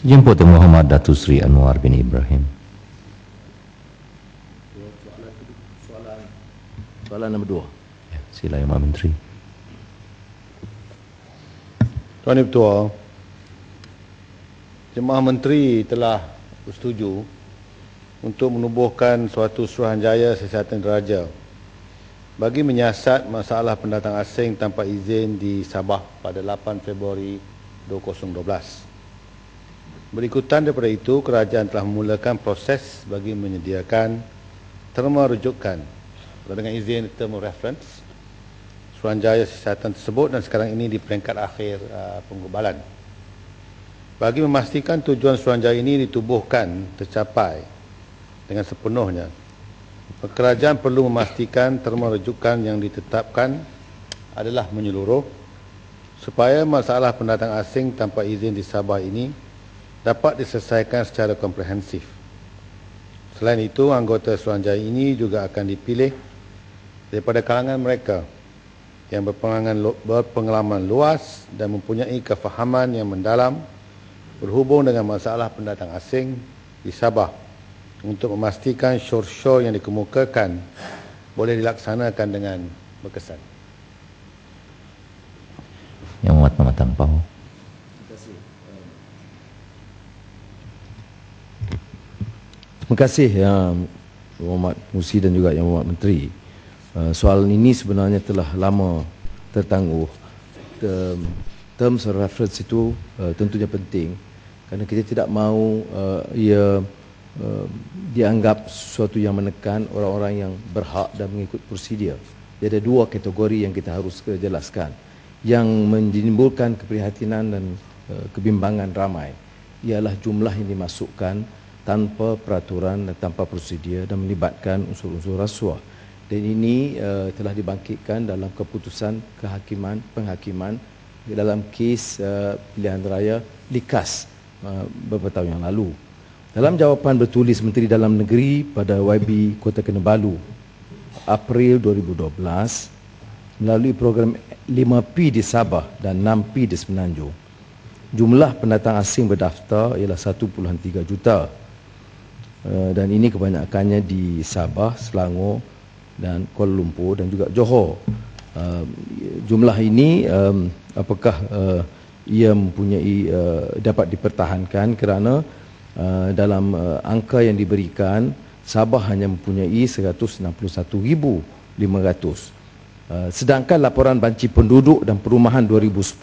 Sejemput Muhammad Datuk Sri Anwar bin Ibrahim. Soalan, soalan nombor dua. Ya, sila Yang Maha Menteri. Tuan Ibu Ketua, Jemaah Menteri telah bersetuju untuk menubuhkan suatu Suruhanjaya Siasatan Diraja bagi menyiasat masalah pendatang asing tanpa izin di Sabah pada 8 Februari 2012. Berikutan daripada itu, kerajaan telah memulakan proses bagi menyediakan terma rujukan dengan izin term reference Suruhanjaya Siasatan tersebut dan sekarang ini di peringkat akhir uh, penggubalan. Bagi memastikan tujuan Suruhanjaya ini ditubuhkan tercapai dengan sepenuhnya, kerajaan perlu memastikan terma rujukan yang ditetapkan adalah menyeluruh supaya masalah pendatang asing tanpa izin di Sabah ini dapat diselesaikan secara komprehensif. Selain itu, anggota Suruhanjaya ini juga akan dipilih daripada kalangan mereka yang berpengalaman luas dan mempunyai kefahaman yang mendalam berhubung dengan masalah pendatang asing di Sabah untuk memastikan show-show yang dikemukakan boleh dilaksanakan dengan berkesan. Yang Muhammad Mamatang Pau. Terima kasih Yang Muhammad Musi dan juga Yang Muhammad Menteri. Uh, soalan ini sebenarnya telah lama tertangguh. Term, terms of reference itu uh, tentunya penting kerana kita tidak mahu uh, ia dianggap sesuatu yang menekan orang-orang yang berhak dan mengikut prosedur. Jadi ada dua kategori yang kita harus jelaskan. Yang menimbulkan keprihatinan dan kebimbangan ramai ialah jumlah yang dimasukkan tanpa peraturan dan tanpa prosedur dan melibatkan unsur-unsur rasuah. Dan ini uh, telah dibangkitkan dalam keputusan kehakiman penghakiman dalam kes uh, pilihan raya Likas uh, beberapa tahun yang lalu. Dalam jawapan bertulis Menteri Dalam Negeri pada YB Kota Kinabalu April 2012 melalui program 5P di Sabah dan 6P di Semenanjung. Jumlah pendatang asing berdaftar ialah 1.3 juta Eh, dan ini kebanyakannya di Sabah, Selangor dan Kuala Lumpur dan juga Johor. Uh, jumlah ini um, apakah uh, ia mempunyai uh, dapat dipertahankan kerana uh, dalam uh, angka yang diberikan Sabah hanya mempunyai 161,500. Uh, sedangkan laporan banci penduduk dan perumahan 2010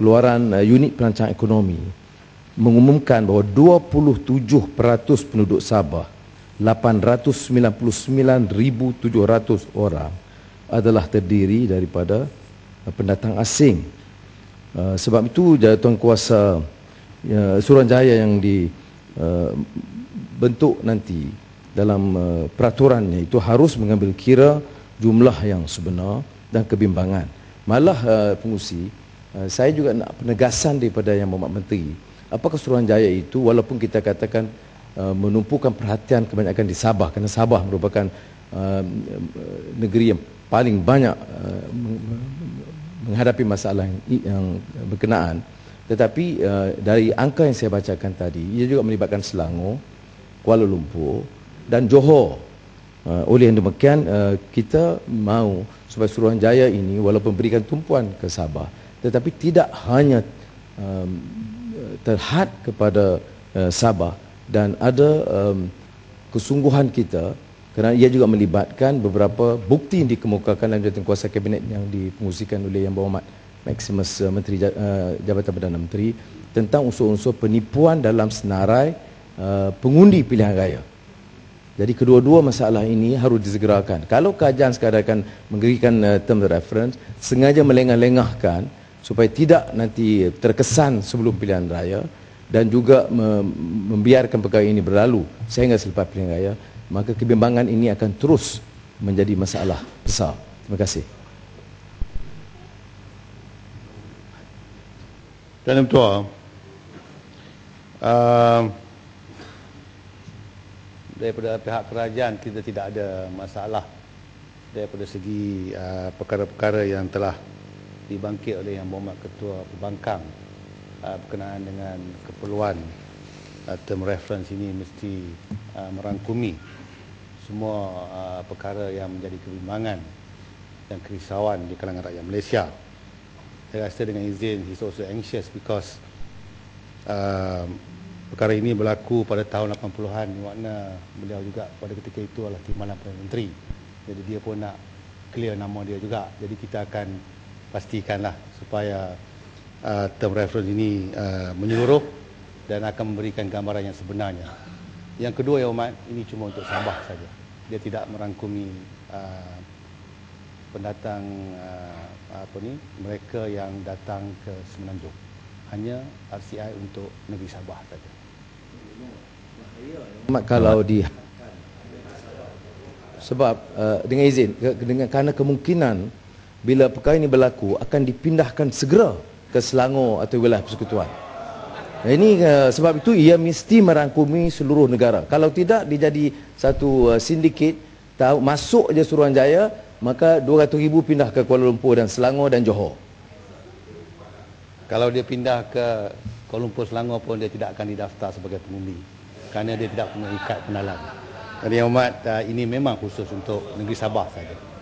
keluaran uh, unit perancangan ekonomi mengumumkan bahawa 27% penduduk Sabah 899,700 orang adalah terdiri daripada uh, pendatang asing. Uh, sebab itu jawatan kuasa uh, Suruhanjaya yang dibentuk nanti dalam peraturannya itu harus mengambil kira jumlah yang sebenar dan kebimbangan. Malah pengusi, saya juga nak penegasan daripada yang Muhammad Menteri apakah Suruhanjaya itu walaupun kita katakan uh, menumpukan perhatian kebanyakan di Sabah kerana Sabah merupakan uh, negeri yang paling banyak uh, menghadapi masalah yang, yang berkenaan. Tetapi uh, dari angka yang saya bacakan tadi ia juga melibatkan Selangor Kuala Lumpur dan Johor. Uh, oleh yang demikian uh, kita mahu supaya Suruhanjaya ini walaupun berikan tumpuan ke Sabah tetapi tidak hanya um, terhad kepada uh, Sabah dan ada um, kesungguhan kita kerana ia juga melibatkan beberapa bukti yang dikemukakan dalam jawatan kuasa kabinet yang dipengusikan oleh Yang Berhormat Maximus uh, Menteri uh, Jabatan Perdana Menteri tentang unsur-unsur penipuan dalam senarai uh, pengundi pilihan raya. Jadi kedua-dua masalah ini harus disegerakan. Kalau kerajaan sekadar akan memberikan uh, term reference, sengaja melengah-lengahkan supaya tidak nanti terkesan sebelum pilihan raya dan juga membiarkan perkara ini berlalu sehingga selepas pilihan raya maka kebimbangan ini akan terus menjadi masalah besar. Terima kasih. Tuan Ketua, uh, daripada pihak kerajaan kita tidak ada masalah daripada segi uh, perkara-perkara yang telah dibangkit oleh Yang Berhormat Ketua Pembangkang uh, berkenaan dengan keperluan uh, term reference ini mesti uh, merangkumi semua uh, perkara yang menjadi kebimbangan dan kerisauan di kalangan rakyat Malaysia. Saya rasa dengan izin he's also anxious because uh, perkara ini berlaku pada tahun 80-an di mana beliau juga pada ketika itu adalah timbalan Perdana Menteri. Jadi dia pun nak clear nama dia juga. Jadi kita akan pastikanlah supaya uh, term reference ini uh, menyeluruh dan akan memberikan gambaran yang sebenarnya. Yang kedua ya umat, ini cuma untuk Sabah saja. Dia tidak merangkumi uh, pendatang uh, apa ni mereka yang datang ke Semenanjung hanya RCI untuk negeri Sabah saja. Mak kalau di sebab uh, dengan izin dengan kerana kemungkinan bila perkara ini berlaku akan dipindahkan segera ke Selangor atau wilayah persekutuan. Ini uh, sebab itu ia mesti merangkumi seluruh negara. Kalau tidak dia jadi satu uh, sindiket tahu masuk je Suruhanjaya maka 200,000 pindah ke Kuala Lumpur dan Selangor dan Johor. Kalau dia pindah ke Kuala Lumpur Selangor pun dia tidak akan didaftar sebagai pengundi kerana dia tidak punya ikat pendalan. Jadi umat uh, ini memang khusus untuk negeri Sabah saja.